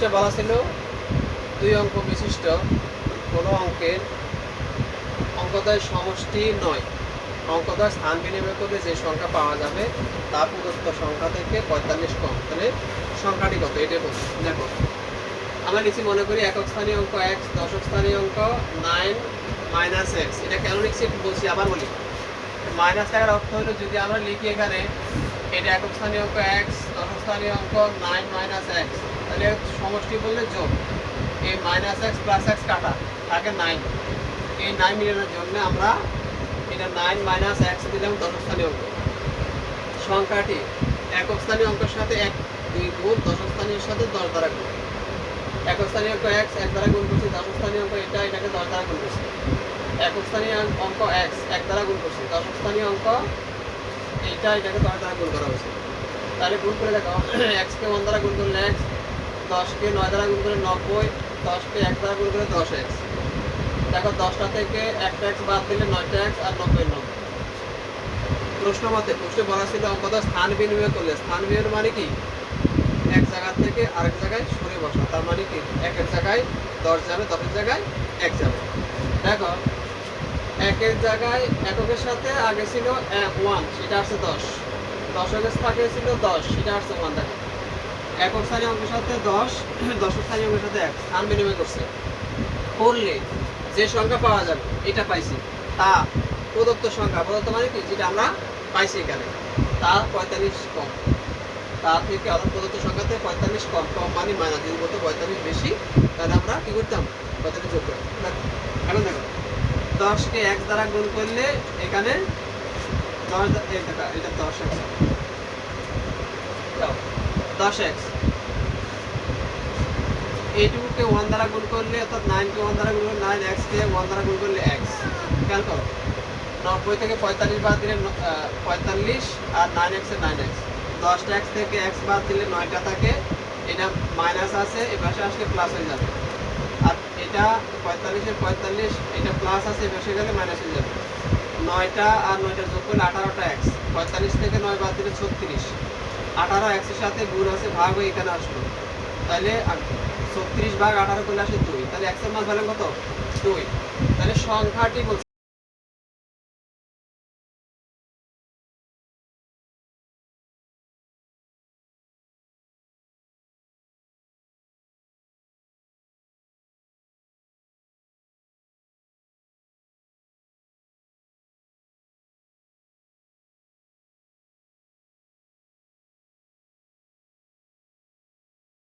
পৃষ্ঠে বলা ছিল। দুই অঙ্ক বিশিষ্ট। কোনো অঙ্কের অঙ্কদয় সমষ্টি নয়। অঙ্কদয় স্থান বিনিময় করে যে সংখ্যা পাওয়া যাবে, তা প্রদত্ত সংখ্যা থেকে পঁয়তাল্লিশ কম। তাহলে সংখ্যাটি কত? বলছি। দেখো, আমরা নিচে মনে করি একক স্থানীয় অঙ্ক এক্স দশক স্থানীয় অঙ্ক নাইন মাইনাস এক্স। এটা কেন লিখছি বলছি, আবার বলি। মাইনাস টাকার অর্থ হলো যদি আমরা লিখি এখানে, এটা একক স্থানীয় অঙ্ক এক্স দশক স্থানীয় অঙ্ক নাইন মাইনাস এক্স। তাহলে সমষ্টি বললে যোগ। এই মাইনাস এক্স প্লাস এক্স কাটা থাকে নাইন এই নাইন মিলানোর জন্য আমরা এটা নাইন মাইনাস এক্স দিলাম দশক স্থানীয় অঙ্ক। সংখ্যাটি একক স্থানীয় অঙ্কের সাথে এক, দুই গুণ দশক স্থানীয় সাথে দশ দ্বারা গুণ। একক স্থানীয় অঙ্ক এক্স এক দ্বারা গুণ করছি দশক স্থানীয় অঙ্ক এটা, এটাকে দশ দ্বারা গুণ করছি। একক স্থানীয় অঙ্ক এক্স এক দ্বারা গুণ করছি দশক স্থানীয় অঙ্ক এইটা এটাকে দশ দ্বারা গুণ করা হয়েছে। তাহলে গুণ করে দেখো এক্সকে ওয়ান দ্বারা গুণ করলে এক্স দশকে নয় দ্বারা গুণ করলে নব্বই, দশকে এক দ্বারা গুণ করলে দশ এক্স দেখো, দশটা থেকে একটা এক্স বাদ দিলে নয়টা এক্স আর নব্বই নব্বই প্রশ্ন মতে, প্রশ্নে বলা ছিল অঙ্কটা স্থান বিনিময় করলে, স্থান বিনিময় মানে কি? এক জায়গা থেকে আরেক জায়গায় সরে বসা, তার মানে কি? একের জায়গায় দশ যাবে দশের জায়গায় এক যাবে। দেখো, একের জায়গায় এককের সাথে আগে ছিল ওয়ান সেটা আসছে দশ। দশকের সাথে ছিল দশ, সেটা আসছে ওয়ান দেখো। একক স্থানীয় অঙ্কের সাথে দশ, দশক স্থানীয় অঙ্কের সাথে এক। স্থান বিনিময় করছে। করলে যে সংখ্যা পাওয়া যাবে, এটা পাইছি। তা প্রদত্ত সংখ্যা, প্রদত্ত মানে কি? যেটা আমরা পাইছি এখানে। তা পঁয়তাল্লিশ কম। তা থেকে আরও প্রদত্ত সংখ্যাতে পঁয়তাল্লিশ কম। কম মানে মাইনাস। যদি বলতো পঁয়তাল্লিশ বেশি, তাহলে আমরা কি করতাম? পঁয়তাল্লিশ যোগ করতাম। এখন দেখো। দশকে এক দ্বারা গুণ করলে এখানে দশ এটা দশ এক্স দশ এক্স এইটুকুকে ওয়ান দ্বারা গুণ করলে, অর্থাৎ নাইনকে ওয়ান দ্বারা গুণ করলে নাইন এক্সকে ওয়ান দ্বারা গুণ করলে এক্স খেয়াল করো। নব্বই থেকে পঁয়তাল্লিশ বাদ দিলে পঁয়তাল্লিশ আর নাইন এক্সে নাইন এক্স দশটা এক্স থেকে এক্স বাদ দিলে নয়টা থাকে। এটা মাইনাস আছে, এ পাশে আসলে প্লাস হয়ে যাবে। আর এটা পঁয়তাল্লিশের পঁয়তাল্লিশ, এটা প্লাস আছে, এ পাশে গেলে মাইনাস হয়ে যাবে। নয়টা আর নয়টা যোগ করলে আঠারোটা এক্স পঁয়তাল্লিশ থেকে নয় বাদ দিলে ছত্রিশ। আঠারো একশো সাথে গুণ আছে ভাগ হয়ে এখানে আসলো। তাহলে ছত্রিশ ভাগ আঠারো করলে আসে দুই। তাহলে একশো মাস ভালো কত? দুই। তাহলে সংখ্যাটি বলছে